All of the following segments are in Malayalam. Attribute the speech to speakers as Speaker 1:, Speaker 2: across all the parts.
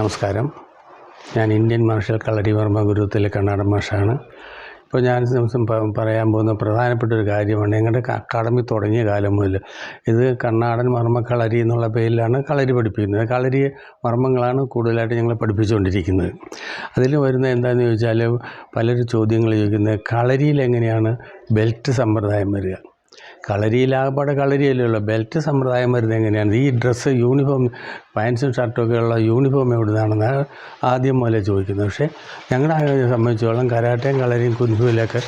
Speaker 1: നമസ്കാരം. ഞാൻ ഇന്ത്യൻ മാർഷൽ കളരി വർമ്മ ഗുരുത്തിലെ കണ്ണാടൻ മാഷാണ്. ഇപ്പോൾ ഞാൻ പറയാൻ പോകുന്ന പ്രധാനപ്പെട്ട ഒരു കാര്യമാണ്. ഞങ്ങളുടെ അക്കാഡമി തുടങ്ങിയ കാലം മുതൽ ഇത് കണ്ണാടൻ മർമ്മ കളരി എന്നുള്ള പേരിലാണ് കളരി പഠിപ്പിക്കുന്നത്. കളരി മർമ്മങ്ങളാണ് കൂടുതലായിട്ട് ഞങ്ങൾ പഠിപ്പിച്ചുകൊണ്ടിരിക്കുന്നത്. അതിൽ വരുന്ന എന്താണെന്ന് ചോദിച്ചാൽ പലരും ചോദ്യങ്ങൾ ചോദിക്കുന്നത് കളരിയിൽ എങ്ങനെയാണ് ബെൽറ്റ് സമ്പ്രദായം വരിക? കളരിയിലാകപ്പാടെ കളരിയല്ലല്ലോ. ബെൽറ്റ് സമ്പ്രദായം വരുന്നത് എങ്ങനെയാണ്? ഈ ഡ്രസ്സ് യൂണിഫോം പാൻസും ഷർട്ടും ഉള്ള യൂണിഫോം എവിടുന്നാണെന്ന് ആദ്യം മുതലേ ചോദിക്കുന്നത് പക്ഷേ ഞങ്ങളെ സംബന്ധിച്ചോളം കരാട്ടയും കളരിയും കുൻഫുവിലൊക്കെ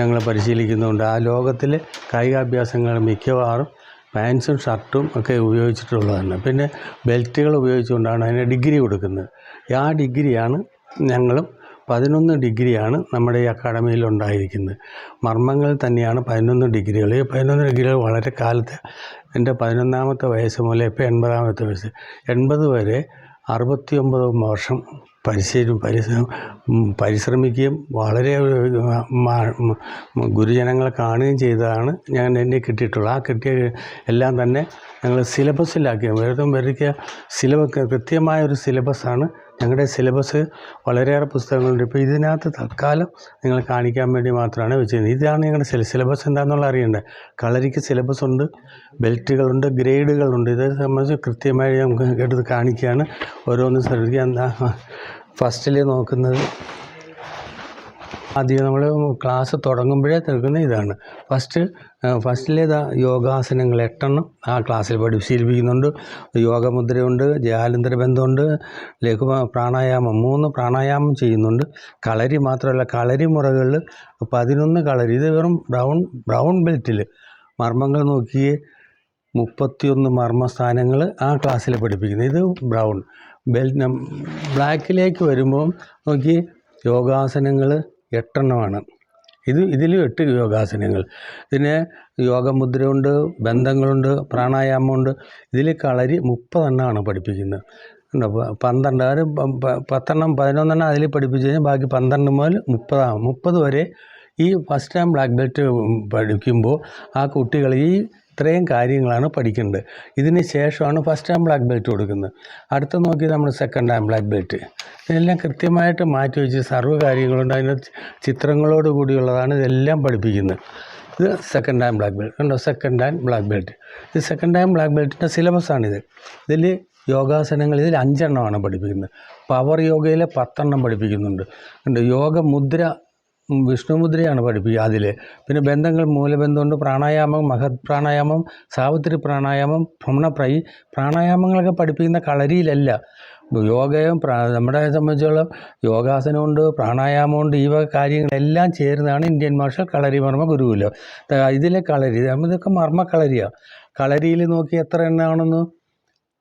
Speaker 1: ഞങ്ങൾ പരിശീലിക്കുന്നുണ്ട്. ആ ലോകത്തിൽ കായികാഭ്യാസങ്ങൾ മിക്കവാറും പാൻസും ഷർട്ടും ഒക്കെ ഉപയോഗിച്ചിട്ടുള്ളതാണ്. പിന്നെ ബെൽറ്റുകൾ ഉപയോഗിച്ചുകൊണ്ടാണ് അതിന് ഡിഗ്രി കൊടുക്കുന്നത്. ആ ഡിഗ്രിയാണ് ഞങ്ങളും പതിനൊന്ന് ഡിഗ്രിയാണ് നമ്മുടെ ഈ അക്കാഡമിയിൽ ഉണ്ടായിരിക്കുന്നത് മർമ്മങ്ങൾ തന്നെയാണ് പതിനൊന്ന് ഡിഗ്രികൾ. ഈ പതിനൊന്ന് ഡിഗ്രികൾ വളരെ കാലത്ത് എന്റെ പതിനൊന്നാമത്തെ വയസ്സ് മുതൽ ഇപ്പോൾ എൺപതാമത്തെ വയസ്സ്. എൺപത് വരെ അറുപത്തി ഒമ്പത് വർഷം പരിശീലനം പരിശ്രമം പരിശ്രമിക്കുകയും വളരെ ഗുരുജനങ്ങളെ കാണുകയും ചെയ്തതാണ് ഞാൻ എന്നെ കിട്ടിയിട്ടുള്ളത്. ആ കിട്ടിയ എല്ലാം തന്നെ ഞങ്ങൾ സിലബസിലാക്കി. വെറുതെ വരയ്ക്കുക സിലബസ് കൃത്യമായ ഒരു സിലബസാണ് ഞങ്ങളുടെ സിലബസ് വളരെയേറെ പുസ്തകങ്ങളുണ്ട്. ഇപ്പോൾ ഇതിനകത്ത് തൽക്കാലം നിങ്ങൾ കാണിക്കാൻ വേണ്ടി മാത്രമാണ് വെച്ചിരുന്നത്. ഇതാണ് ഞങ്ങളുടെ സിലബസ് എന്താണെന്നുള്ള അറിയേണ്ടത് കളരിക്ക് സിലബസ് ഉണ്ട് ബെൽറ്റുകളുണ്ട് ഗ്രേഡുകളുണ്ട്. ഇതേ സംബന്ധിച്ച് കൃത്യമായി നമുക്ക് എടുത്ത് കാണിക്കുകയാണ്. ഓരോന്ന് ശ്രദ്ധിക്കുക. ഫസ്റ്റിൽ നോക്കുന്നത് ആദ്യം നമ്മൾ ക്ലാസ് തുടങ്ങുമ്പോഴേ തീർക്കുന്ന ഇതാണ്. ഫസ്റ്റ് ഫസ്റ്റിലേതാ യോഗാസനങ്ങൾ എട്ടെണ്ണം ആ ക്ലാസ്സിൽ പഠിപ്പിച്ചിരിപ്പിക്കുന്നുണ്ട് യോഗമുദ്രയുണ്ട് ജാലന്തര ബന്ധമുണ്ട് ലഘു പ്രാണായാമം മൂന്ന് പ്രാണായാമം ചെയ്യുന്നുണ്ട്. കളരി മാത്രമല്ല കളരി മുറകളിൽ പതിനൊന്ന് കളരി ഇത് വെറും ബ്രൗൺ ബ്രൗൺ ബെൽറ്റിൽ മർമ്മങ്ങൾ നോക്കിയേ മുപ്പത്തിയൊന്ന് മർമ്മസ്ഥാനങ്ങൾ ആ ക്ലാസ്സിൽ പഠിപ്പിക്കുന്നത് ഇത് ബ്രൗൺ ബെൽറ്റ് ബ്ലാക്കിലേക്ക് വരുമ്പോൾ നോക്കി യോഗാസനങ്ങൾ എട്ടെണ്ണമാണ്. ഇത് ഇതിലും എട്ട് യോഗാസനങ്ങൾ. പിന്നെ യോഗമുദ്രയുണ്ട് ബന്ധങ്ങളുണ്ട് പ്രാണായാമമുണ്ട് ഇതിൽ കളരി മുപ്പതെണ്ണമാണ് പഠിപ്പിക്കുന്നത്. ഉണ്ടോ? പന്ത്രണ്ട് അവർ പത്തെണ്ണം പതിനൊന്നെണ്ണം അതിൽ പഠിപ്പിച്ച് കഴിഞ്ഞാൽ ബാക്കി പന്ത്രണ്ട് മുതൽ മുപ്പതാണ് മുപ്പത് വരെ ഈ ഫസ്റ്റ് ടൈം ബ്ലാക്ക് ബെൽറ്റ് പഠിക്കുമ്പോൾ ആ കുട്ടികൾ ഈ ഇത്രയും കാര്യങ്ങളാണ് പഠിക്കേണ്ടത്. ഇതിന് ശേഷമാണ് ഫസ്റ്റ് ടൈം ബ്ലാക്ക് ബെൽറ്റ് കൊടുക്കുന്നത്. അടുത്ത നോക്കി നമ്മൾ സെക്കൻഡ് ടൈം ബ്ലാക്ക് ബെൽറ്റ് ഇതെല്ലാം കൃത്യമായിട്ട് മാറ്റി വെച്ച് സർവ കാര്യങ്ങളുണ്ട്. അതിന് ചിത്രങ്ങളോട് കൂടിയുള്ളതാണ് ഇതെല്ലാം പഠിപ്പിക്കുന്നത്. ഇത് സെക്കൻഡ് ടൈം ബ്ലാക്ക് ബെൽറ്റ് ഉണ്ടോ സെക്കൻഡ് ടൈം ബ്ലാക്ക് ബെൽറ്റ് ഇത് സെക്കൻഡ് ടൈം ബ്ലാക്ക് ബെൽറ്റിന്റെ സിലബസാണിത് ഇതിൽ യോഗാസനങ്ങൾ ഇതിൽ അഞ്ചെണ്ണമാണ് പഠിപ്പിക്കുന്നത്. പവർ യോഗയിൽ പത്തെണ്ണം പഠിപ്പിക്കുന്നുണ്ട്. ഉണ്ട് യോഗ മുദ്ര വിഷ്ണുമുദ്രയാണ് പഠിപ്പിക്കുക അതിൽ പിന്നെ ബന്ധങ്ങൾ മൂലബന്ധമുണ്ട് പ്രാണായാമം മഹത് പ്രാണായാമം സാവിത്രി പ്രാണായാമം ഭ്രമണപ്രൈ പ്രാണായാമങ്ങളൊക്കെ പഠിപ്പിക്കുന്ന കളരിയിലല്ല. യോഗയും പ്രാ നമ്മളെ സംബന്ധിച്ചോളം യോഗാസനമുണ്ട് പ്രാണായാമമുണ്ട് ഈ വക കാര്യങ്ങളെല്ലാം ചേർന്നാണ് ഇന്ത്യൻ മാർഷൽ കളരി മർമ്മ ഗുരുകുലം. ഇതിലെ കളരി ഇതൊക്കെ മർമ്മ കളരിയാണ് കളരിയിൽ നോക്കി എത്ര എണ്ണമാണെന്ന്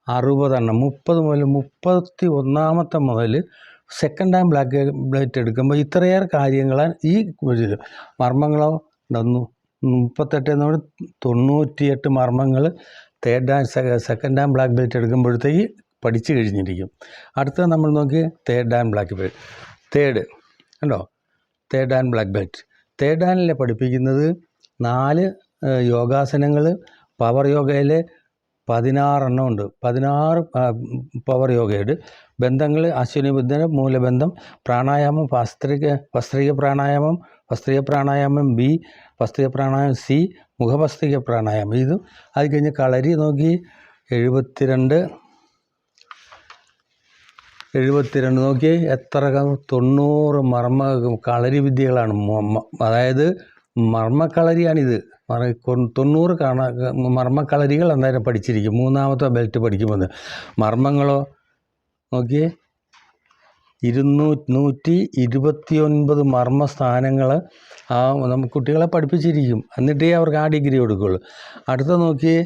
Speaker 1: അറുപതെണ്ണം. മുപ്പത് മുതൽ മുപ്പത്തി ഒന്നാമത്തെ മുതൽ സെക്കൻഡ് ടൈം ബ്ലാക്ക് ബ്ലേറ്റ് എടുക്കുമ്പോൾ ഇത്രയേറെ കാര്യങ്ങളാണ് ഈ മർമ്മങ്ങളോ ഉണ്ടെന്നു മുപ്പത്തെട്ട് എന്നോട് തൊണ്ണൂറ്റിയെട്ട് മർമ്മങ്ങൾ third hand second time black belt എടുക്കുമ്പോഴത്തേക്ക് പഠിച്ചു കഴിഞ്ഞിരിക്കും. അടുത്ത നമ്മൾ നോക്കി third time black belt third കണ്ടോ? Third hand black belt third ഹാൻഡിലെ പഠിപ്പിക്കുന്നത്? നാല് യോഗാസനങ്ങൾ പവർ യോഗയിൽ പതിനാറെണ്ണം ഉണ്ട് പതിനാറ് പവർ യോഗയുണ്ട് ബന്ധങ്ങൾ അശ്വിനി ബുദ്ധന മൂലബന്ധം പ്രാണായാമം വസ്ത്രീക വസ്ത്രീക പ്രാണായാമം വസ്ത്രീയ പ്രാണായാമം ബി വസ്ത്രീയ പ്രാണായാമം സി മുഖവസ്ത്രീക പ്രാണായാമം. ഇത് അത് കഴിഞ്ഞ് കളരി നോക്കി. എഴുപത്തിരണ്ട് എഴുപത്തിരണ്ട് നോക്കി. എത്ര തൊണ്ണൂറ് മർമ്മ കളരി വിദ്യകളാണ് അതായത് മർമ്മക്കളരിയാണിത് തൊണ്ണൂറ് കാണ മർമ്മക്കളരികൾ എന്തായാലും പഠിച്ചിരിക്കും. മൂന്നാമത്തെ ബെൽറ്റ് പഠിക്കുമ്പോൾ മർമ്മങ്ങളോ? നോക്കിയേ. ഇരുന്നൂ നൂറ്റി ഇരുപത്തി ഒൻപത് മർമ്മസ്ഥാനങ്ങൾ ആ നമുക്ക് കുട്ടികളെ പഠിപ്പിച്ചിരിക്കും. എന്നിട്ടേ അവർക്ക് ആ ഡിഗ്രി കൊടുക്കുകയുള്ളൂ അടുത്ത നോക്കിയേ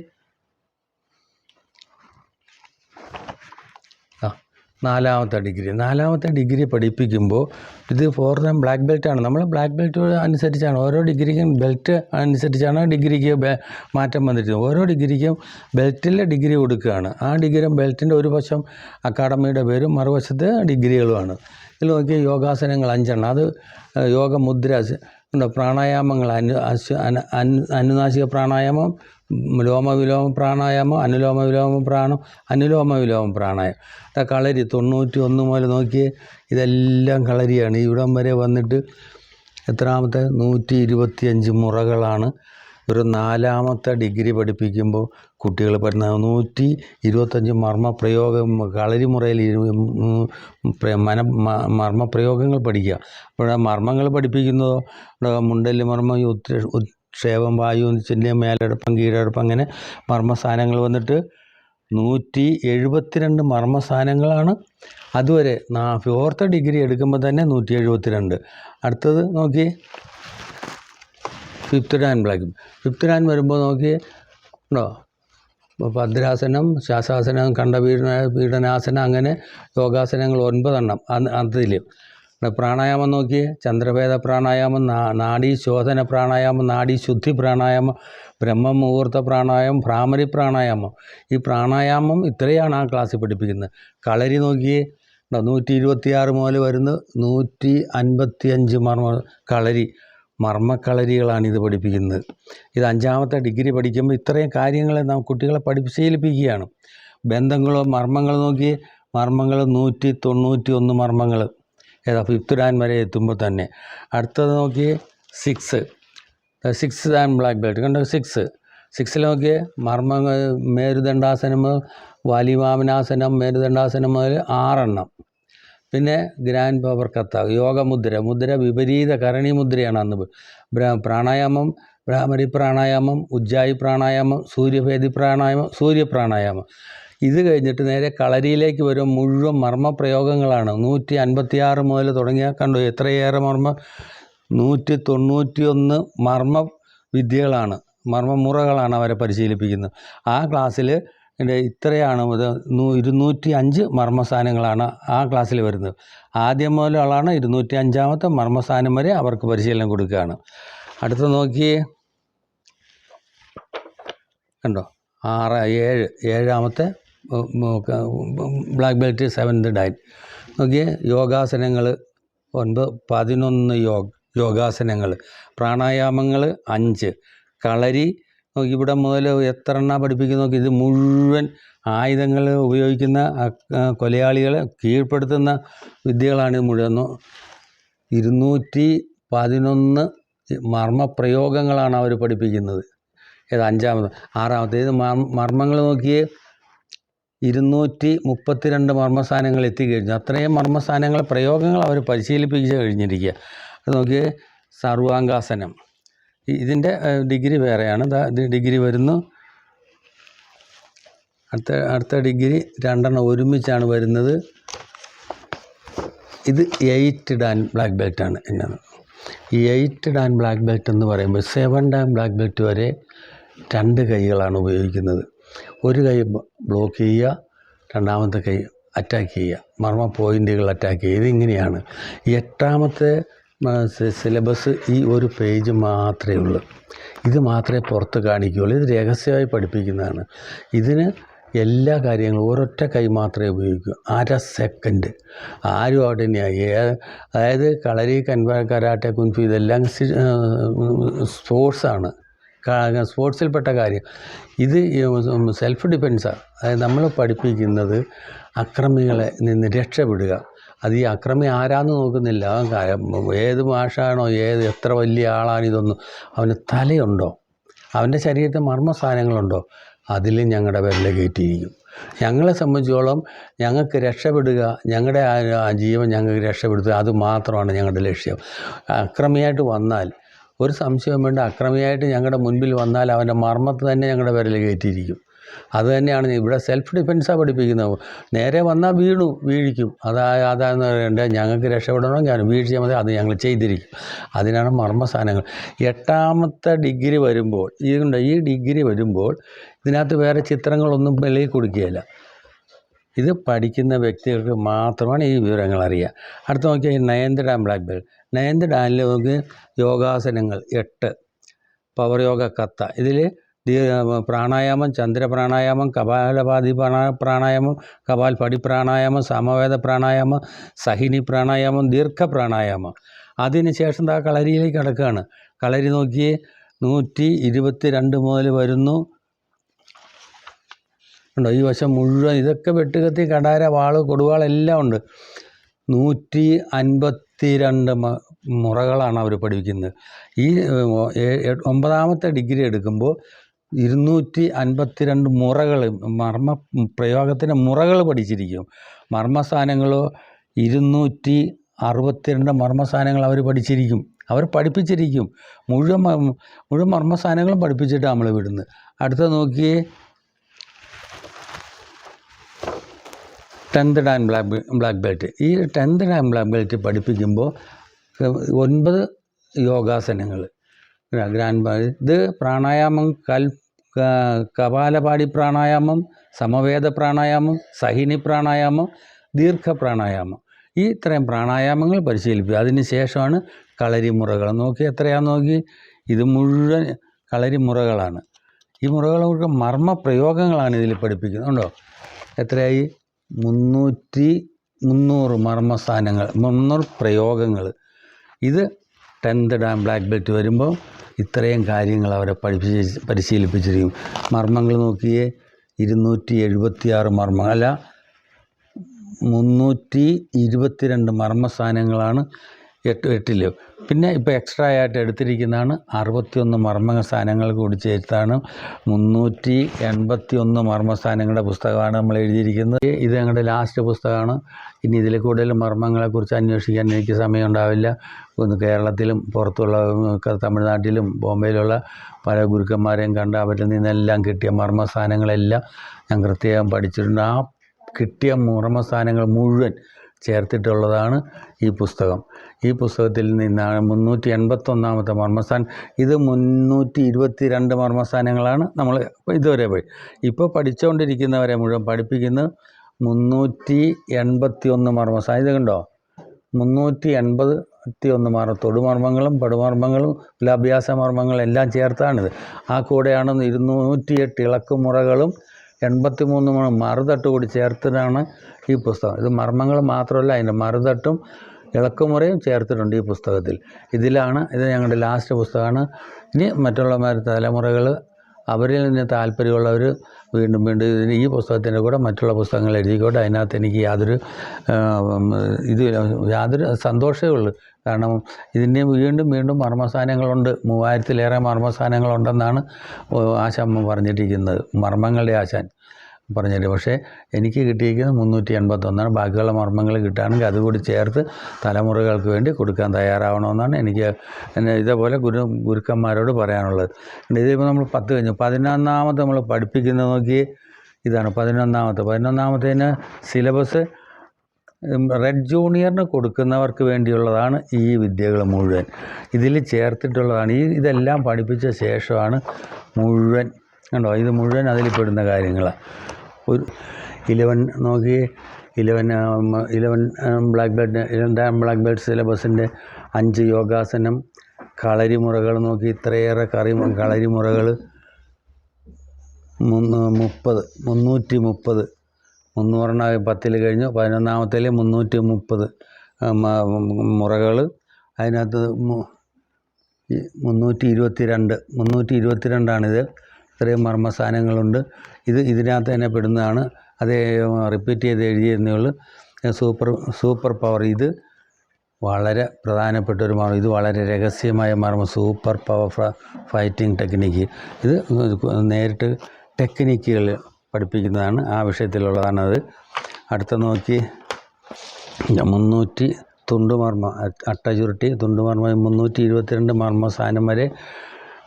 Speaker 1: ആ നാലാമത്തെ ഡിഗ്രി. നാലാമത്തെ ഡിഗ്രി പഠിപ്പിക്കുമ്പോൾ ഇത് ഫോർ ടൈം ബ്ലാക്ക് ബെൽറ്റാണ് നമ്മൾ ബ്ലാക്ക് ബെൽറ്റ് അനുസരിച്ചാണ്. ഓരോ ഡിഗ്രിക്കും ബെൽറ്റ് അനുസരിച്ചാണ് ഡിഗ്രിക്ക് മാറ്റം വന്നിരിക്കുന്നത്. ഓരോ ഡിഗ്രിക്കും ബെൽറ്റിലെ ഡിഗ്രി കൊടുക്കുകയാണ്. ആ ഡിഗ്രി ബെൽറ്റിന്റെ ഒരു വശം അക്കാഡമിയുടെ പേരും മറുവശത്ത് ഡിഗ്രികളുമാണ്. ഇതിൽ നോക്കിയാൽ യോഗാസനങ്ങൾ അഞ്ചെണ്ണം. അത് യോഗ മുദ്ര പ്രാണായാമങ്ങൾ അനു അനുനാശിക പ്രാണായാമം ലോമ വിലോമ പ്രാണായാമം അനുലോമ വിലോമ പ്രാണം അനുലോമ വിലോമ പ്രാണായാമം. ആ കളരി തൊണ്ണൂറ്റി ഒന്ന് മുതൽ നോക്കിയേ ഇതെല്ലാം കളരിയാണ്. ഇവിടം വരെ വന്നിട്ട് എത്രാമത്തെ? നൂറ്റി ഇരുപത്തിയഞ്ച് മുറകളാണ്. ഒരു നാലാമത്തെ ഡിഗ്രി പഠിപ്പിക്കുമ്പോൾ കുട്ടികൾ പറ്റുന്ന നൂറ്റി ഇരുപത്തഞ്ച് മർമ്മപ്രയോഗം കളരി മുറയിൽ ഇരു- ഉം, പ്ര- മന മർമ്മപ്രയോഗങ്ങൾ മർമ്മ പ്രയോഗങ്ങൾ പഠിക്കുക. അപ്പോൾ മർമ്മങ്ങൾ പഠിപ്പിക്കുന്നതോ ഇവിടെ മുണ്ടൽ മർമ്മം ഉത്ര ഉക്ഷേപം വായു ചിഹ്ന മേലടുപ്പം കീഴടുപ്പം അങ്ങനെ മർമ്മസാധനങ്ങൾ വന്നിട്ട് നൂറ്റി എഴുപത്തിരണ്ട് മർമ്മസ്ഥാനങ്ങളാണ് അതുവരെ നാ ഫോർത്ത് ഡിഗ്രി എടുക്കുമ്പോൾ തന്നെ നൂറ്റി എഴുപത്തിരണ്ട് അടുത്തത് നോക്കി. Fifth dan black. Fifth dan വരുമ്പോൾ നോക്കി. ഉണ്ടോ? ഭദ്രാസനം ശാസാസനം കണ്ഠപീഡന പീഡനാസനം അങ്ങനെ യോഗാസനങ്ങൾ ഒൻപതെണ്ണം അതിൽ പ്രാണായാമം നോക്കിയേ ചന്ദ്രഭേദ പ്രാണായാമം നാഡീ ശോധന പ്രാണായാമം നാഡീ ശുദ്ധി പ്രാണായാമം ബ്രഹ്മമുഹൂർത്ത പ്രാണായാമം ഭ്രാമരി പ്രാണായാമം. ഈ പ്രാണായാമം ഇത്രയാണ് ആ ക്ലാസ്സിൽ പഠിപ്പിക്കുന്നത്. കളരി നോക്കിയേ നൂറ്റി ഇരുപത്തിയാറ് മുതൽ വരുന്ന നൂറ്റി അൻപത്തി അഞ്ച് മർമ്മ കളരി മർമ്മക്കളരികളാണ് ഇത് പഠിപ്പിക്കുന്നത്. ഇത് അഞ്ചാമത്തെ ഡിഗ്രി പഠിക്കുമ്പോൾ ഇത്രയും കാര്യങ്ങളെ നാം കുട്ടികളെ പഠിപ്പിച്ച് ശീലിപ്പിക്കുകയാണ് ബന്ധങ്ങളോ മർമ്മങ്ങൾ നോക്കി മർമ്മങ്ങൾ നൂറ്റി തൊണ്ണൂറ്റി ഒന്ന് മർമ്മങ്ങൾ. ഏതാ ഫിഫ്ത്ത് ഡാൻ വരെ എത്തുമ്പോൾ തന്നെ. അടുത്തത് നോക്കിയേ six six and black belt കണ്ടോ സിക്സ് സിക്സിൽ നോക്കിയേ മർമ്മ മേരുദണ്ഡാസനം വാലിവാമനാസനം മേരുദണ്ഡാസനം മുതൽ ആറെണ്ണം. പിന്നെ ഗ്രാൻഡ് പവർ കത്ത യോഗമുദ്ര. മുദ്ര വിപരീത കരണി മുദ്രയാണ് അന്ന്. പ്രാണായാമം ഭ്രാമരി പ്രാണായാമം ഉജ്ജായി പ്രാണായാമം സൂര്യഭേദി പ്രാണായാമം സൂര്യപ്രാണായാമം. ഇത് കഴിഞ്ഞിട്ട് നേരെ കളരിയിലേക്ക് വരും മുഴുവൻ മർമ്മ പ്രയോഗങ്ങളാണ്. നൂറ്റി അൻപത്തിയാറ് മുതൽ തുടങ്ങിയ കണ്ടു എത്രയേറെ മർമ്മ? നൂറ്റി തൊണ്ണൂറ്റി ഒന്ന് മർമ്മ വിദ്യകളാണ്. മർമ്മമുറകളാണ് അവരെ പരിശീലിപ്പിക്കുന്നത്. ആ ക്ലാസ്സിൽ ഇത്രയാണ് ഇരുന്നൂറ്റി അഞ്ച് മർമ്മസ്ഥാനങ്ങളാണ് ആ ക്ലാസ്സിൽ വരുന്നത്. ആദ്യം മുതലുള്ളതാണ് ഇരുന്നൂറ്റി അഞ്ചാമത്തെ മർമ്മസ്ഥാനം വരെ അവർക്ക് പരിശീലനം കൊടുക്കുകയാണ്. അടുത്ത നോക്കി കണ്ടോ? ആറ് ഏഴ് ഏഴാമത്തെ ബ്ലാക്ക് ബെൽറ്റ് സെവൻത് ഡയറ്റ് നോക്കിയേ യോഗാസനങ്ങൾ ഒൻപത് പതിനൊന്ന് യോഗ യോഗാസനങ്ങൾ. പ്രാണായാമങ്ങൾ അഞ്ച്. കളരി നോക്കി ഇവിടെ മുതൽ എത്ര എണ്ണ പഠിപ്പിക്കുന്ന നോക്കി ഇത് മുഴുവൻ ആയുധങ്ങൾ ഉപയോഗിക്കുന്ന കൊലയാളികളെ കീഴ്പ്പെടുത്തുന്ന വിദ്യകളാണ് ഇത് മുഴുവൻ. ഇരുന്നൂറ്റി പതിനൊന്ന് മർമ്മപ്രയോഗങ്ങളാണ് അവർ പഠിപ്പിക്കുന്നത്. ഏത് അഞ്ചാമത് ആറാമത്തേത് മർമ്മങ്ങൾ നോക്കിയേ ഇരുന്നൂറ്റി മുപ്പത്തിരണ്ട് മർമ്മസ്ഥാനങ്ങൾ എത്തിക്കഴിഞ്ഞു അത്രയും മർമ്മസ്ഥാനങ്ങൾ പ്രയോഗങ്ങൾ അവർ പരിശീലിപ്പിച്ച് കഴിഞ്ഞിരിക്കുക. അത് നോക്കി സർവാംഗാസനം. ഇതിന്റെ ഡിഗ്രി വേറെയാണ്. ഡിഗ്രി വരുന്നു. അടുത്ത അടുത്ത ഡിഗ്രി രണ്ടെണ്ണം ഒരുമിച്ചാണ് വരുന്നത്. ഇത് എയ്റ്റ് ഡാൻ ബ്ലാക്ക് ബെൽറ്റാണ് എന്നാണ് ഈ എയ്റ്റ് ഡാൻ ബ്ലാക്ക് ബെൽറ്റ് എന്ന് പറയുമ്പോൾ സെവൻ ഡാൻ ബ്ലാക്ക് ബെൽറ്റ് വരെ രണ്ട് കൈകളാണ് ഉപയോഗിക്കുന്നത്. ഒരു കൈ ബ്ലോക്ക് ചെയ്യുക രണ്ടാമത്തെ കൈ അറ്റാക്ക് ചെയ്യുക. മർമ്മ പോയിന്റുകൾ അറ്റാക്ക് ചെയ്യുക. ഇതിങ്ങനെയാണ്. എട്ടാമത്തെ സിലബസ് ഈ ഒരു പേജ് മാത്രമേ ഉള്ളൂ. ഇത് മാത്രമേ പുറത്ത് കാണിക്കുകയുള്ളൂ. ഇത് രഹസ്യമായി പഠിപ്പിക്കുന്നതാണ്. ഇതിന് എല്ലാ കാര്യങ്ങളും ഒരൊറ്റ കൈ മാത്രമേ ഉപയോഗിക്കൂ. അര സെക്കൻഡ് ആരും അവിടെ തന്നെയായി അതായത് കളരി കൻവാ കരാട്ടെ കുൻഫു ഇതെല്ലാം സ്പോർട്സാണ് സ്പോർട്സിൽപ്പെട്ട കാര്യം. ഇത് സെൽഫ് ഡിഫെൻസാണ് അതായത് നമ്മൾ പഠിപ്പിക്കുന്നത് അക്രമികളെ നിന്ന് രക്ഷപ്പെടുക. അത് ഈ അക്രമി ആരാന്ന് നോക്കുന്നില്ല. ഏത് മാഷാണോ ഏത് എത്ര വലിയ ആളാണ് ഇതൊന്നും. അവന് തലയുണ്ടോ? അവന്റെ ശരീരത്തിൽ മർമ്മസ്ഥാനങ്ങളുണ്ടോ അതിൽ ഞങ്ങളുടെ വിരൽ കയറ്റിയിരിക്കും. ഞങ്ങളെ സംബന്ധിച്ചോളം ഞങ്ങൾക്ക് രക്ഷപ്പെടുക ഞങ്ങളുടെ ആ ജീവൻ ഞങ്ങൾക്ക് രക്ഷപ്പെടുത്തുക അത് മാത്രമാണ് ഞങ്ങളുടെ ലക്ഷ്യം. അക്രമിയായിട്ട് വന്നാൽ ഒരു സംശയം വേണ്ട. അക്രമിയായിട്ട് ഞങ്ങളുടെ മുൻപിൽ വന്നാൽ അവന്റെ മർമ്മത്ത് തന്നെ ഞങ്ങളുടെ വിരൽ കയറ്റിയിരിക്കും. അത് തന്നെയാണ് ഇവിടെ സെൽഫ് ഡിഫെൻസാണ് പഠിപ്പിക്കുന്നത്. നേരെ വന്നാൽ വീണു വീഴിക്കും. അതാ അതാന്ന് പറയേണ്ടത് ഞങ്ങൾക്ക് രക്ഷപ്പെടണമെങ്കിൽ വീഴ്ച മതി അത് ഞങ്ങൾ ചെയ്തിരിക്കും. അതിനാണ് മർമ്മസ്ഥാനങ്ങൾ എട്ടാമത്തെ ഡിഗ്രി വരുമ്പോൾ ഈ ഈ ഡിഗ്രി വരുമ്പോൾ ഇതിനകത്ത് വേറെ ചിത്രങ്ങളൊന്നും വെളിയിൽ കൊടുക്കുകയില്ല. ഇത് പഠിക്കുന്ന വ്യക്തികൾക്ക് മാത്രമാണ് ഈ വിവരങ്ങൾ അറിയുക. അടുത്ത നോക്കിയാൽ ninth dan black belt ninth ഡാമിൽ നമുക്ക് യോഗാസനങ്ങൾ എട്ട്. പവർ യോഗ കത്ത. ഇതിൽ പ്രാണായാമം ചന്ദ്ര പ്രാണായാമം കപാലപാതി പ്രാണാ പ്രാണായാമം കപാൽ പടി പ്രാണായാമം സമവേദ പ്രാണായാമം സഹിനി പ്രാണായാമം ദീർഘ പ്രാണായാമം. അതിനുശേഷം ദാ കളരിയിലേക്ക് കിടക്കുകയാണ്. കളരി നോക്കി നൂറ്റി ഇരുപത്തി രണ്ട് മുതൽ വരുന്നു. ഉണ്ടോ? ഈ വശം മുഴുവൻ ഇതൊക്കെ വെട്ടുകത്തി കടാര വാൾ കൊടുവാൾ എല്ലാം ഉണ്ട്. നൂറ്റി അൻപത്തി രണ്ട് മുറകളാണ് അവർ പഠിപ്പിക്കുന്നത്. ഈ ഒമ്പതാമത്തെ ഡിഗ്രി എടുക്കുമ്പോൾ ഇരുന്നൂറ്റി അൻപത്തിരണ്ട് മുറകൾ മർമ്മ പ്രയോഗത്തിന്റെ മുറകൾ പഠിച്ചിരിക്കും. മർമ്മസ്ഥാനങ്ങളോ ഇരുന്നൂറ്റി അറുപത്തിരണ്ട് മർമ്മസ്ഥാനങ്ങൾ അവർ പഠിച്ചിരിക്കും. അവർ പഠിപ്പിച്ചിരിക്കും. മുഴുവൻ മുഴുവൻ മർമ്മസ്ഥാനങ്ങളും പഠിപ്പിച്ചിട്ട് നമ്മൾ വിടുന്നത് അടുത്ത നോക്കിയേ tenth dan black black belt. ഈ ടെൻത്ത് ഡാൻ ബ്ലാക്ക് ബെൽറ്റ് പഠിപ്പിക്കുമ്പോൾ ഒൻപത് യോഗാസനങ്ങൾ. ഗ്രാൻഡ് ഇത് പ്രാണായാമം കൽ കപാലപാടി പ്രാണായാമം സമവേദ പ്രാണായാമം സഹിനി പ്രാണായാമം ദീർഘ പ്രാണായാമം ഈ ഇത്രയും പ്രാണായാമങ്ങൾ പരിശീലിപ്പിക്കുക. അതിന് ശേഷമാണ് കളരിമുറകൾ. നോക്കി എത്രയാണെന്ന് നോക്കി? ഇത് മുഴുവൻ കളരിമുറകളാണ്. ഈ മുറകളൊക്കെ മർമ്മ പ്രയോഗങ്ങളാണ് ഇതിൽ പഠിപ്പിക്കുന്നത്. ഉണ്ടോ? എത്രയായി? മുന്നൂറ്റി മുന്നൂറ് മർമ്മസ്ഥാനങ്ങൾ മുന്നൂറ് പ്രയോഗങ്ങൾ. ഇത് ടെൻത്ത് ഡാം ബ്ലാക്ക് ബെൽറ്റ് വരുമ്പോൾ ഇത്രയും കാര്യങ്ങൾ അവരെ പഠിപ്പിച്ച് പരിശീലിപ്പിച്ചിരിക്കും. മർമ്മങ്ങൾ നോക്കിയേ ഇരുന്നൂറ്റി എഴുപത്തി ആറ് മർമ്മങ്ങൾ അല്ല മുന്നൂറ്റി ഇരുപത്തിരണ്ട് മർമ്മസ്ഥാനങ്ങളാണ് എട്ട് എട്ടിൽ പിന്നെ ഇപ്പോൾ എക്സ്ട്രാ ആയിട്ട് എടുത്തിരിക്കുന്നതാണ് അറുപത്തിയൊന്ന് മർമ്മ സ്ഥാനങ്ങൾ കൂടി ചേർത്താണ്. മുന്നൂറ്റി എൺപത്തി ഒന്ന് മർമ്മസ്ഥാനങ്ങളുടെ പുസ്തകമാണ് നമ്മൾ എഴുതിയിരിക്കുന്നത്. ഇത് ഞങ്ങളുടെ ലാസ്റ്റ് പുസ്തകമാണ്. ഇനി ഇതിൽ കൂടുതൽ മർമ്മങ്ങളെക്കുറിച്ച് അന്വേഷിക്കാൻ എനിക്ക് സമയമുണ്ടാവില്ല ഒന്ന് കേരളത്തിലും പുറത്തുള്ള തമിഴ്നാട്ടിലും ബോംബെയിലുള്ള പല ഗുരുക്കന്മാരെയും കണ്ട് അവരിൽ നിന്നെല്ലാം കിട്ടിയ മർമ്മസ്ഥാനങ്ങളെല്ലാം ഞാൻ പ്രത്യേകം പഠിച്ചിട്ടുണ്ട്. ആ കിട്ടിയ മർമ്മസ്ഥാനങ്ങൾ മുഴുവൻ ചേർത്തിട്ടുള്ളതാണ് ഈ പുസ്തകം. ഈ പുസ്തകത്തിൽ നിന്നാണ് മുന്നൂറ്റി എൺപത്തൊന്നാമത്തെ മർമ്മസ്ഥാനം ഇത് മുന്നൂറ്റി ഇരുപത്തി രണ്ട് മർമ്മസ്ഥാനങ്ങളാണ് നമ്മൾ ഇതുവരെ പോയി. ഇപ്പോൾ പഠിച്ചുകൊണ്ടിരിക്കുന്നവരെ മുഴുവൻ പഠിപ്പിക്കുന്നത് മുന്നൂറ്റി എൺപത്തി ഒന്ന് മർമ്മസ്ഥാനം ഇത് കണ്ടോ? മുന്നൂറ്റി എൺപത്തി ഒന്ന് മർമ്മ തൊടുമർമ്മങ്ങളും പടുമർമ്മങ്ങളും അഭ്യാസ മർമ്മങ്ങളും എല്ലാം ചേർത്താണിത് ആ കൂടെയാണ് ഇരുന്നൂറ്റിയെട്ട് ഇളക്കുമുറകളും എൺപത്തി മൂന്ന് മറുതട്ട് കൂടി ചേർത്തിട്ടാണ് ഈ പുസ്തകം. ഇത് മർമ്മങ്ങൾ മാത്രമല്ല അതിന്റെ മറുതട്ടും ഇളക്കുമുറയും ചേർത്തിട്ടുണ്ട് ഈ പുസ്തകത്തിൽ. ഇതിലാണ് ഇത് ഞങ്ങളുടെ ലാസ്റ്റ് പുസ്തകമാണ്. ഇനി മറ്റുള്ളവർ തലമുറകൾ അവരിൽ നിന്ന് താല്പര്യമുള്ളവർ വീണ്ടും വീണ്ടും ഇതിന് ഈ പുസ്തകത്തിന്റെ കൂടെ മറ്റുള്ള പുസ്തകങ്ങൾ എഴുതിക്കോട്ടെ. അതിനകത്ത് എനിക്ക് യാതൊരു ഇത് യാതൊരു സന്തോഷമേ ഉള്ളൂ. കാരണം ഇതിന്റെ വീണ്ടും വീണ്ടും മർമ്മസ്ഥാനങ്ങളുണ്ട് മൂവായിരത്തിലേറെ മർമ്മസ്ഥാനങ്ങളുണ്ടെന്നാണ് ഓ, ആശാൻ പറഞ്ഞിരിക്കുന്നത്. മർമ്മങ്ങളുടെ ആശാൻ. പറഞ്ഞിട്ട് പക്ഷേ എനിക്ക് കിട്ടിയിരിക്കുന്നത് മുന്നൂറ്റി എൺപത്തൊന്നാണ് ബാക്കിയുള്ള മർമ്മങ്ങൾ കിട്ടുകയാണെങ്കിൽ അതുകൂടി ചേർത്ത് തലമുറകൾക്ക് വേണ്ടി കൊടുക്കാൻ തയ്യാറാവണമെന്നാണ് എനിക്ക് ഇതേപോലെ ഗുരു ഗുരുക്കന്മാരോട് പറയാനുള്ളത്. ഇതിപ്പോൾ നമ്മൾ പത്ത് കഴിഞ്ഞു. പതിനൊന്നാമത്തെ നമ്മൾ പഠിപ്പിക്കുന്നത് നോക്കി ഇതാണ്. പതിനൊന്നാമത്തെ. പതിനൊന്നാമത്തേന് സിലബസ് റെഡ് ജൂനിയറിന് കൊടുക്കുന്നവർക്ക് വേണ്ടിയുള്ളതാണ് ഈ വിദ്യകൾ മുഴുവൻ. ഇതിൽ ചേർത്തിട്ടുള്ളതാണ്. ഈ ഇതെല്ലാം പഠിപ്പിച്ച ശേഷമാണ് മുഴുവൻ കണ്ടോ? ഇത് മുഴുവൻ അതിൽ പെടുന്ന കാര്യങ്ങളാണ് ഒരു ഇലവൻ നോക്കി eleven eleven black belt eleven black belt സിലബസിന്റെ അഞ്ച് യോഗാസനം കളരിമുറകൾ നോക്കി ഇത്രയേറെ കറി കളരിമുറകൾ മുന്ന് മുപ്പത് മുന്നൂറ്റി മുപ്പത് മുന്നൂറെണ്ണ പത്തിൽ കഴിഞ്ഞു പതിനൊന്നാമത്തിൽ മുന്നൂറ്റി മുപ്പത് മുറകൾ അതിനകത്ത് മുന്നൂറ്റി ഇരുപത്തി രണ്ട് മുന്നൂറ്റി ഇരുപത്തി രണ്ടാണിത് ഇത്രയും മർമ്മ സാധനങ്ങളുണ്ട് ഇത് ഇതിനകത്ത് തന്നെ പെടുന്നതാണ്. അത് റിപ്പീറ്റ് ചെയ്ത് എഴുതിയിരുന്നേ ഉള്ളൂ. സൂപ്പർ സൂപ്പർ പവർ ഇത് വളരെ പ്രധാനപ്പെട്ട ഒരു മർമ്മം. ഇത് വളരെ രഹസ്യമായ മർമ്മം. സൂപ്പർ പവർ ഫൈറ്റിംഗ് ടെക്നിക്ക് ഇത് നേരിട്ട് ടെക്നിക്കുകൾ പഠിപ്പിക്കുന്നതാണ്. ആ വിഷയത്തിലുള്ളതാണത് അടുത്ത നോക്കി. മുന്നൂറ്റി തുണ്ടുമർമ്മ അട്ടചുരുട്ടി തുണ്ടുമർമ്മ മുന്നൂറ്റി ഇരുപത്തിരണ്ട് മർമ്മ സാധനം വരെ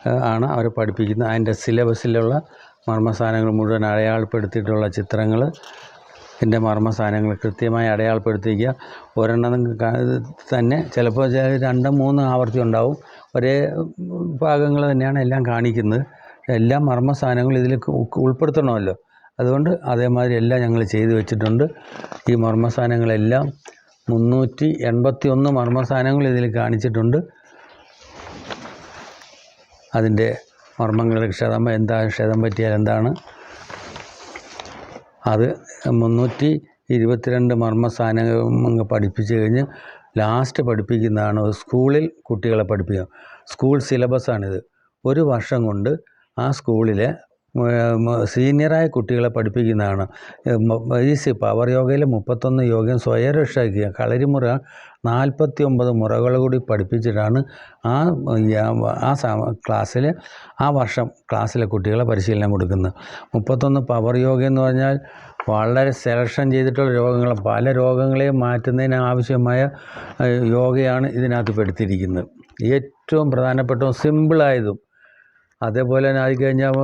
Speaker 1: ആണ് അവരെ പഠിപ്പിക്കുന്നത്. അതിന്റെ സിലബസിലുള്ള മർമ്മസാധനങ്ങൾ മുഴുവൻ അടയാളപ്പെടുത്തിയിട്ടുള്ള ചിത്രങ്ങൾ ഇതിന്റെ മർമ്മസാധനങ്ങൾ കൃത്യമായി അടയാളപ്പെടുത്തിക്കുക ഒരെണ്ണം തന്നെ ചിലപ്പോൾ രണ്ടും മൂന്നും ആവർത്തി ഉണ്ടാവും. ഒരേ ഭാഗങ്ങൾ തന്നെയാണ് എല്ലാം കാണിക്കുന്നത്. എല്ലാ മർമ്മസാധനങ്ങളും ഇതിൽ ഉൾപ്പെടുത്തണമല്ലോ. അതുകൊണ്ട് അതേമാതിരി എല്ലാം ഞങ്ങൾ ചെയ്തു വെച്ചിട്ടുണ്ട്. ഈ മർമ്മസാധനങ്ങളെല്ലാം മുന്നൂറ്റി എൺപത്തി ഒന്ന് മർമ്മസാധനങ്ങൾ ഇതിൽ കാണിച്ചിട്ടുണ്ട്. അതിന്റെ മർമ്മങ്ങൾ ക്ഷതം എന്താ ക്ഷതം പറ്റിയാൽ എന്താണ്? അത് മുന്നൂറ്റി ഇരുപത്തിരണ്ട് മർമ്മസ്ഥാനങ്ങൾ പഠിപ്പിച്ച് കഴിഞ്ഞ് ലാസ്റ്റ് പഠിപ്പിക്കുന്നതാണ് സ്കൂളിൽ കുട്ടികളെ പഠിപ്പിക്കുക സ്കൂൾ സിലബസ് സിലബസാണിത് ഒരു വർഷം കൊണ്ട് ആ സ്കൂളിലെ സീനിയറായ കുട്ടികളെ പഠിപ്പിക്കുന്നതാണ്. ഈ സി പവർ യോഗയിൽ മുപ്പത്തൊന്ന് യോഗം സ്വയരക്ഷയ്ക്ക് കളരിമുറ നാൽപ്പത്തി ഒമ്പത് മുറകൾ കൂടി പഠിപ്പിച്ചിട്ടാണ് ആ ആ ക്ലാസ്സിൽ ആ വർഷം ക്ലാസ്സിലെ കുട്ടികളെ പരിശീലനം കൊടുക്കുന്നത്. മുപ്പത്തൊന്ന് പവർ യോഗ എന്ന് പറഞ്ഞാൽ വളരെ സെലക്ഷൻ ചെയ്തിട്ടുള്ള രോഗങ്ങൾ പല രോഗങ്ങളെയും മാറ്റുന്നതിന് ആവശ്യമായ യോഗയാണ് ഇതിനകത്ത് പെടുത്തിയിരിക്കുന്നത്. ഏറ്റവും പ്രധാനപ്പെട്ടതും സിമ്പിളായതും അതേപോലെ തന്നെ ആയിക്കഴിഞ്ഞാൽ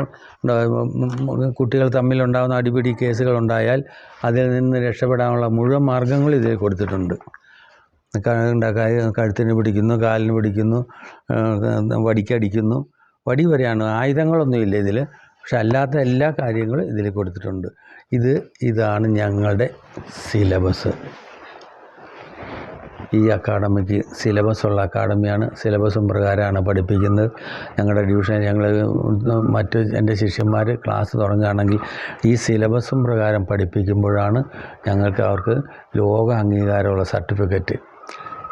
Speaker 1: കുട്ടികൾ തമ്മിലുണ്ടാകുന്ന അടിപിടി കേസുകളുണ്ടായാൽ അതിൽ നിന്ന് രക്ഷപ്പെടാനുള്ള മുഴുവൻ മാർഗങ്ങളും ഇതിൽ കൊടുത്തിട്ടുണ്ട്. കഴുത്തിന് പിടിക്കുന്നു കാലിന് പിടിക്കുന്നു വടിക്കടിക്കുന്നു വടി വരെയാണ്. ആയുധങ്ങളൊന്നുമില്ല ഇതിൽ. പക്ഷെ അല്ലാത്ത എല്ലാ കാര്യങ്ങളും ഇതിൽ കൊടുത്തിട്ടുണ്ട്. ഇത് ഇതാണ് ഞങ്ങളുടെ സിലബസ്. ഈ അക്കാഡമിക്ക് സിലബസ് ഉള്ള അക്കാഡമിയാണ് സിലബസും പ്രകാരമാണ് പഠിപ്പിക്കുന്നത്. ഞങ്ങളുടെ ഡിവിഷൻ ഞങ്ങൾ മറ്റ് എന്റെ ശിഷ്യന്മാർ ക്ലാസ് തുടങ്ങുകയാണെങ്കിൽ ഈ സിലബസും പ്രകാരം പഠിപ്പിക്കുമ്പോഴാണ് ഞങ്ങൾക്ക് അവർക്ക് ലോക അംഗീകാരമുള്ള സർട്ടിഫിക്കറ്റ്.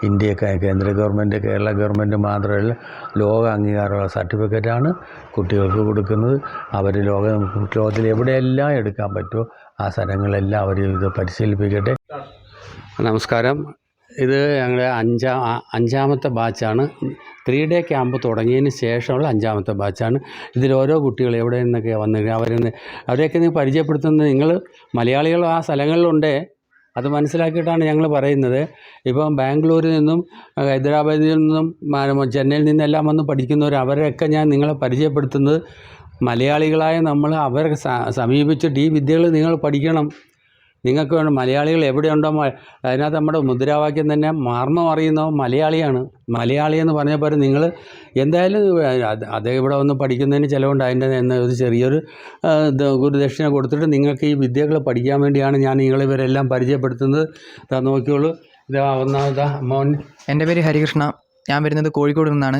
Speaker 1: ഇന്ത്യയൊക്കെ കേന്ദ്ര ഗവൺമെന്റ് കേരള ഗവൺമെന്റ് മാത്രമല്ല ലോക അംഗീകാരമുള്ള സർട്ടിഫിക്കറ്റാണ് കുട്ടികൾക്ക് കൊടുക്കുന്നത്. അവർ ലോക ലോകത്തിൽ എവിടെയെല്ലാം എടുക്കാൻ പറ്റുമോ ആ സ്ഥലങ്ങളെല്ലാം അവർ ഇത് പരിശീലിപ്പിക്കട്ടെ. നമസ്കാരം. ഇത് ഞങ്ങളുടെ അഞ്ചാം അഞ്ചാമത്തെ ബാച്ചാണ്. ത്രീ ഡേ ക്യാമ്പ് തുടങ്ങിയതിന് ശേഷമുള്ള അഞ്ചാമത്തെ ബാച്ചാണ്. ഇതിൽ ഓരോ കുട്ടികൾ എവിടെ നിന്നൊക്കെ വന്ന് അവരിൽ നിന്ന് അവരെയൊക്കെ നിങ്ങൾ പരിചയപ്പെടുത്തുന്നത് നിങ്ങൾ മലയാളികൾ ആ സ്ഥലങ്ങളിലുണ്ട്. അത് മനസ്സിലാക്കിയിട്ടാണ് ഞങ്ങൾ പറയുന്നത്. ഇപ്പം ബാംഗ്ലൂരിൽ നിന്നും ഹൈദരാബാദിൽ നിന്നും ചെന്നൈയിൽ നിന്നെല്ലാം വന്ന് പഠിക്കുന്നവർ അവരെയൊക്കെ ഞാൻ നിങ്ങളെ പരിചയപ്പെടുത്തുന്നത്. മലയാളികളായ നമ്മൾ അവരെ സമീപിച്ചിട്ട് ഈ വിദ്യകൾ നിങ്ങൾ പഠിക്കണം. നിങ്ങൾക്ക് വേണം മലയാളികൾ എവിടെയുണ്ടോ അതിനകത്ത് നമ്മുടെ മുദ്രാവാക്യം തന്നെ മർമ്മം അറിയുന്നവൻ മലയാളിയാണ്. മലയാളി എന്ന് പറഞ്ഞപ്പോൾ നിങ്ങൾ എന്തായാലും അത് അത് ഇവിടെ വന്ന് പഠിക്കുന്നതിന് ചിലവുണ്ട് അതിന്റെ എന്ന ഒരു ചെറിയൊരു ഗുരുദക്ഷിണ കൊടുത്തിട്ട് നിങ്ങൾക്ക് ഈ വിദ്യകൾ പഠിക്കാൻ വേണ്ടിയാണ് ഞാൻ നിങ്ങളെ ഇവരെല്ലാം പരിചയപ്പെടുത്തുന്നത്. ഇതാ നോക്കിയോളൂ ഇതാ ഒന്നാമതാ മോൻ.
Speaker 2: എന്റെ പേര് ഹരികൃഷ്ണ. ഞാൻ വരുന്നത് കോഴിക്കോട് നിന്നാണ്.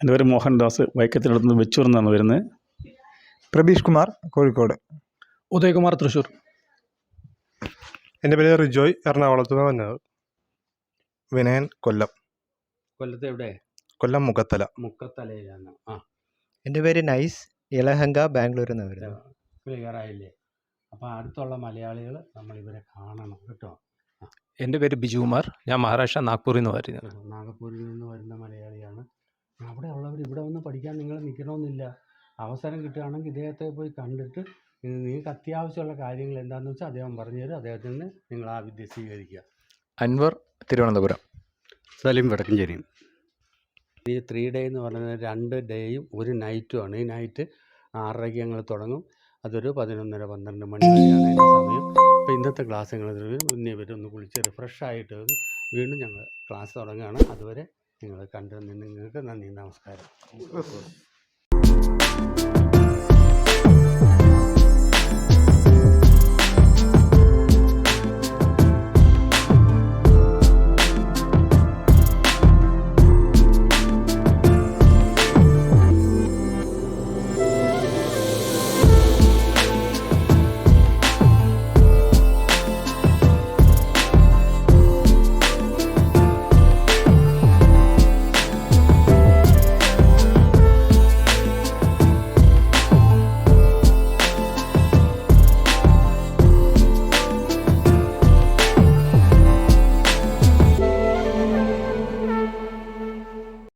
Speaker 3: എന്റെ പേര് മോഹൻദാസ്. വൈക്കത്തിനടുത്ത് നിന്ന് വെച്ചൂർ നിന്നാണ് വരുന്നത്.
Speaker 4: പ്രബീഷ് കുമാർ കോഴിക്കോട്.
Speaker 3: ഉദയകുമാർ തൃശ്ശൂർ.
Speaker 4: എന്റെ പേര് റിജോയ് എറണാകുളത്ത് നിന്ന് വന്നത്. വിനയൻ കൊല്ലം.
Speaker 1: കൊല്ലത്ത് എവിടെ?
Speaker 4: കൊല്ലം മുഖത്തല.
Speaker 1: മുക്കത്തലയിലാണ് ആ.
Speaker 5: എന്റെ പേര് നൈസ് ഇളഹങ്ക ബാംഗ്ലൂരിൽ നിന്ന് വരുന്നത്.
Speaker 1: ക്ലിയർ ആയില്ലേ അപ്പോൾ അടുത്തുള്ള മലയാളികൾ നമ്മൾ ഇവരെ കാണണം കേട്ടോ.
Speaker 6: എന്റെ പേര് ബിജുകുമാർ ഞാൻ മഹാരാഷ്ട്ര നാഗ്പൂരിൽ നിന്ന് വരുന്നത്.
Speaker 1: നാഗപ്പൂരിൽ നിന്ന് വരുന്ന മലയാളിയാണ്. അവിടെ ഉള്ളവർ ഇവിടെ വന്ന് പഠിക്കാൻ നിങ്ങൾ നിൽക്കണമെന്നില്ല അവസരം കിട്ടുകയാണെങ്കിൽ ഇദ്ദേഹത്തെ പോയി കണ്ടിട്ട് ഇത് നിങ്ങൾക്ക് അത്യാവശ്യമുള്ള കാര്യങ്ങൾ എന്താണെന്ന് വെച്ചാൽ അദ്ദേഹം പറഞ്ഞു തരും അദ്ദേഹത്തിന് നിങ്ങൾ ആ വിദ്യ സ്വീകരിക്കുക.
Speaker 6: അൻവർ തിരുവനന്തപുരം.
Speaker 1: സലീം വടക്കഞ്ചേരി. ഈ ത്രീ ഡേ എന്ന് പറയുന്നത് രണ്ട് ഡേയും ഒരു നൈറ്റുമാണ് ഈ നൈറ്റ് ആറരയ്ക്ക് ഞങ്ങൾ തുടങ്ങും. അതൊരു പതിനൊന്നര പന്ത്രണ്ട് മണി വരെയാണ് അതിന്റെ സമയം. അപ്പോൾ ഇന്നത്തെ ക്ലാസ് ഞങ്ങൾ ഇന്നേ വരെ ഒന്ന് കുളിച്ച് റിഫ്രഷ് ആയിട്ട് വീണ്ടും ഞങ്ങൾ ക്ലാസ് തുടങ്ങുകയാണ്. അതുവരെ നിങ്ങൾ കണ്ടു നിങ്ങൾക്ക് നന്ദി നമസ്കാരം.